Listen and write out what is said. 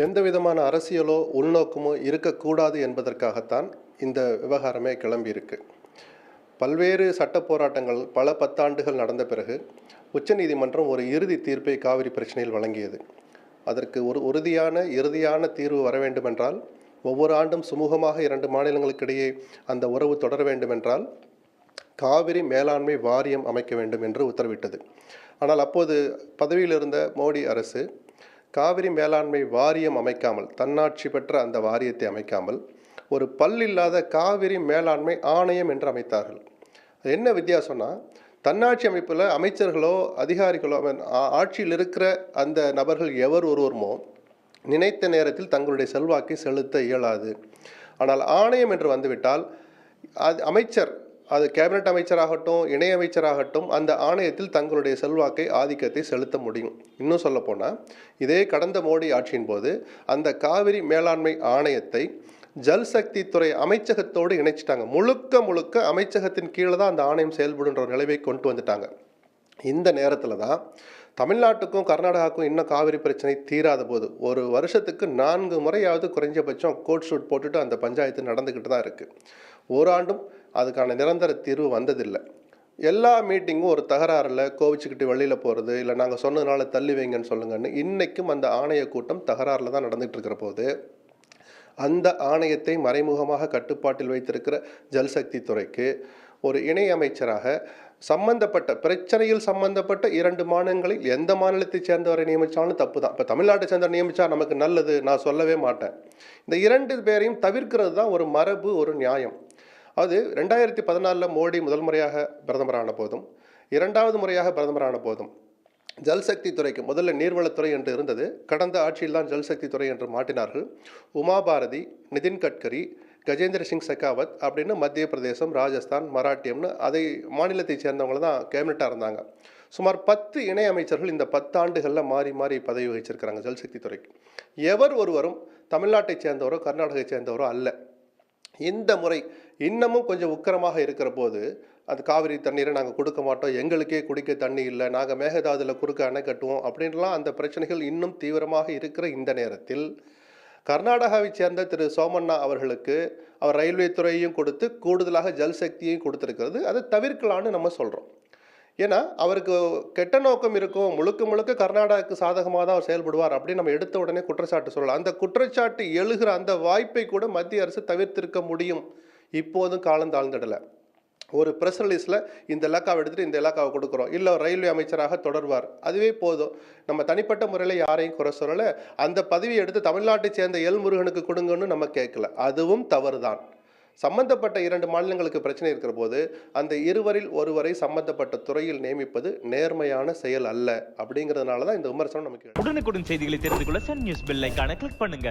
எந்த விதமான அரசியலோ உள்நோக்கமோ இருக்கக்கூடாது என்பதற்காகத்தான் இந்த விவகாரமே கிளம்பியிருக்கு. பல்வேறு சட்ட போராட்டங்கள் பல பத்தாண்டுகள் நடந்த பிறகு உச்சநீதிமன்றம் ஒரு இறுதி தீர்ப்பை காவிரி பிரச்சனையில் வழங்கியது. அதற்கு ஒரு உறுதியான இறுதியான தீர்வு வர வேண்டுமென்றால் ஒவ்வொரு ஆண்டும் சுமூகமாக இரண்டு மாநிலங்களுக்கிடையே அந்த உறவு தொடர வேண்டுமென்றால் காவிரி மேலாண்மை வாரியம் அமைக்க வேண்டும் என்று உத்தரவிட்டது. ஆனால் அப்போது பதவியில் இருந்த மோடி அரசு காவிரி மேலாண்மை வாரியம் அமைக்காமல் தன்னாட்சி பெற்ற அந்த வாரியத்தை அமைக்காமல் ஒரு பல்லில்லாத காவிரி மேலாண்மை ஆணையம் என்று அமைத்தார்கள். என்ன வித்தியாசம்னா தன்னாட்சி அமைப்பில் அமைச்சர்களோ அதிகாரிகளோ ஆட்சியில் இருக்கிற அந்த நபர்கள் எவர் ஒருவருமோ நினைத்த நேரத்தில் தங்களுடைய செல்வாக்கை செலுத்த இயலாது. ஆனால் ஆணையம் என்று வந்துவிட்டால் அது அமைச்சர் அது கேபினட் அமைச்சராகட்டும் இணையமைச்சராகட்டும் அந்த ஆணையத்தில் தங்களுடைய செல்வாக்கை ஆதிக்கத்தை செலுத்த முடியும். இன்னும் சொல்லப்போனால் இதே கடந்த மோடி ஆட்சியின் போது அந்த காவிரி மேலாண்மை ஆணையத்தை ஜல்சக்தி துறை அமைச்சகத்தோடு இணைச்சிட்டாங்க. முழுக்க முழுக்க அமைச்சகத்தின் கீழே தான் அந்த ஆணையம் செயல்படுன்ற நிலைவை கொண்டு வந்துட்டாங்க. இந்த நேரத்தில் தான் தமிழ்நாட்டுக்கும் கர்நாடகாவுக்கும் இன்னும் காவிரி பிரச்சனை தீராத போது ஒரு வருஷத்துக்கு நான்கு முறையாவது குறைஞ்சபட்சம் கோட் ஷூட் போட்டுட்டு அந்த பஞ்சாயத்து நடந்துக்கிட்டு தான் இருக்குது ஓராண்டும் அதுக்கான நிரந்தர தீர்வு வந்ததில்லை. எல்லா மீட்டிங்கும் ஒரு தகராறில் கோவிச்சுக்கிட்டு வெளியில் போகிறது இல்லை நாங்கள் சொன்னதுனால தள்ளி வைங்கன்னு சொல்லுங்கன்னு இன்றைக்கும் அந்த ஆணைய கூட்டம் தகராறில் தான் நடந்துகிட்டு இருக்கிற போது அந்த ஆணையத்தை மறைமுகமாக கட்டுப்பாட்டில் வைத்திருக்கிற ஜல்சக்தி துறைக்கு ஒரு இணை அமைச்சராக சம்பந்தப்பட்ட பிரச்சனையில் சம்பந்தப்பட்ட இரண்டு மாநிலங்களில் எந்த மாநிலத்தை சேர்ந்தவரை நியமித்தாலும் தப்பு தான். இப்போ தமிழ்நாட்டை சேர்ந்தவர் நியமித்தா நமக்கு நல்லது நான் சொல்லவே மாட்டேன். இந்த இரண்டு பேரையும் தவிர்க்கிறது தான் ஒரு மரபு ஒரு நியாயம். அது ரெண்டாயிரத்தி பதினாலில் மோடி முதல் முறையாக பிரதமரான போதும் இரண்டாவது முறையாக பிரதமரான போதும். ஜல்சக்தி துறைக்கு முதல்ல நீர்வளத்துறை என்று இருந்தது. கடந்த ஆட்சியில் தான் ஜல்சக்தி துறை என்று மாட்டினார்கள் உமா பாரதி நிதின் கட்கரி கஜேந்திர சிங் செகாவத் அப்படின்னு மத்திய பிரதேசம் ராஜஸ்தான் மராட்டியம்னு அதை மாநிலத்தைச் சேர்ந்தவங்க தான் கேபினட்டாக இருந்தாங்க. சுமார் பத்து இணை அமைச்சர்கள் இந்த பத்தாண்டுகளில் மாறி மாறி பதவி வகிச்சிருக்கிறாங்க ஜல்சக்தி துறைக்கு. எவர் ஒருவரும் தமிழ்நாட்டைச் சேர்ந்தவரோ கர்நாடகை சேர்ந்தவரோ அல்ல. இந்த முறை இன்னமும் கொஞ்சம் உக்கிரமாக இருக்கிற போது அது காவிரி தண்ணீரை நாங்கள் கொடுக்க மாட்டோம். எங்களுக்கே குடிக்க தண்ணி இல்லை. நாங்கள் மேகதாதுல குறுக்க அணை கட்டுவோம். அப்படின்லாம் அந்த பிரச்சனைகள் இன்னும் தீவிரமாக இருக்கிற இந்த நேரத்தில் கர்நாடகாவைச் சேர்ந்த திரு சோமண்ணா அவர்களுக்கு அவர் ரயில்வே துறையையும் கொடுத்து கூடுதலாக ஜல்சக்தியையும் கொடுத்துருக்கிறது. அதை தவிர்க்கலான்னு நம்ம சொல்கிறோம் ஏன்னா அவருக்கு கெட்ட நோக்கம் இருக்கும் முழுக்க முழுக்க கர்நாடகாவுக்கு சாதகமாக தான் அவர் செயல்படுவார் அப்படின்னு நம்ம எடுத்த உடனே குற்றச்சாட்டு சொல்லலாம். அந்த குற்றச்சாட்டு எழுகிற அந்த வாய்ப்பை கூட மத்திய அரசு தவிர்த்திருக்க முடியும். இப்போதும் காலம் தாழ்ந்துடலை. ஒரு ப்ரெஸ் ரிலீஸில் இந்த இலாக்காவை எடுத்துகிட்டு இந்த இலாக்காவை கொடுக்குறோம். இல்லை ரயில்வே அமைச்சராக தொடர்வார். அதுவே போதும். நம்ம தனிப்பட்ட முறையில் யாரையும் குறை சொல்லலை. அந்த பதவியை எடுத்து தமிழ்நாட்டை சேர்ந்த எல் முருகனுக்கு கொடுங்கன்னு நம்ம கேட்கல. அதுவும் தவறு தான் சம்பந்தப்பட்ட இரண்டு மாநிலங்களுக்கு பிரச்சனை இருக்கிற போது அந்த இருவரில் ஒருவரை சம்பந்தப்பட்ட துறையில் நியமிப்பது நேர்மையான செயல் அல்ல அப்படிங்கிறதுனால தான் இந்த விமர்சனம் நமக்கு உடனுக்குடன் செய்திகளை தெரிந்து கொள்ள சன் நியூஸ் பெல்லைக்கான கிளிக் பண்ணுங்க.